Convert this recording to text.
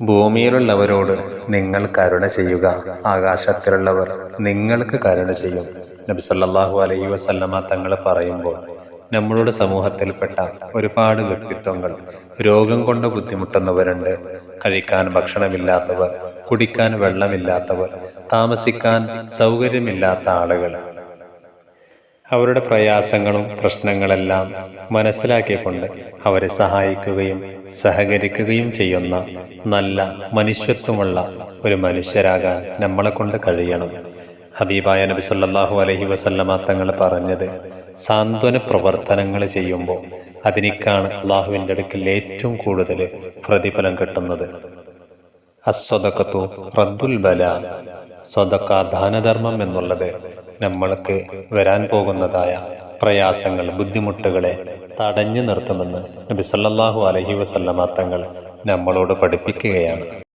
ഭൂമിയിലുള്ളവരോട് നിങ്ങൾ കരുണ ചെയ്യുക. ആകാശത്തിലുള്ളവർ നിങ്ങൾക്ക് കരുണ ചെയ്യും. നബി സല്ലാഹു അലൈഹി വസല്ലമ തങ്ങൾ പറയുമ്പോൾ നമ്മളുടെ സമൂഹത്തിൽപ്പെട്ട ഒരുപാട് വ്യക്തിത്വങ്ങൾ രോഗം കൊണ്ട് ബുദ്ധിമുട്ടുന്നവരുണ്ട്. കഴിക്കാൻ ഭക്ഷണമില്ലാത്തവർ കുടിക്കാൻ വെള്ളമില്ലാത്തവർ താമസിക്കാൻ സൗകര്യമില്ലാത്ത ആളുകൾ അവരുടെ പ്രയാസങ്ങളും പ്രശ്നങ്ങളെല്ലാം മനസ്സിലാക്കിക്കൊണ്ട് അവരെ സഹായിക്കുകയും സഹകരിക്കുകയും ചെയ്യുന്ന നല്ല മനുഷ്യത്വമുള്ള ഒരു മനുഷ്യരാകാൻ നമ്മളെ കൊണ്ട് കഴിയണം. ഹബീബായ നബി സല്ലാഹു അലഹി വസല്ലമ തങ്ങൾ പറഞ്ഞത് സാന്ത്വന പ്രവർത്തനങ്ങൾ ചെയ്യുമ്പോൾ അതിനേക്കാണ് അള്ളാഹുവിന്റെ അടുക്കൽ ഏറ്റവും കൂടുതൽ പ്രതിഫലം കിട്ടുന്നത്. അസ്വതക്കത്തു റദ്ദുൽ ബല സ്വതക്ക ദാനധർമ്മം എന്നുള്ളത് നമ്മൾക്ക് വരാൻ പോകുന്നതായ പ്രയാസങ്ങൾ ബുദ്ധിമുട്ടുകളെ തടഞ്ഞു നിർത്തുമെന്ന് നബി സല്ലല്ലാഹു അലൈഹി വസല്ലമ തങ്ങൾ നമ്മളോട് പഠിപ്പിക്കുകയാണ്.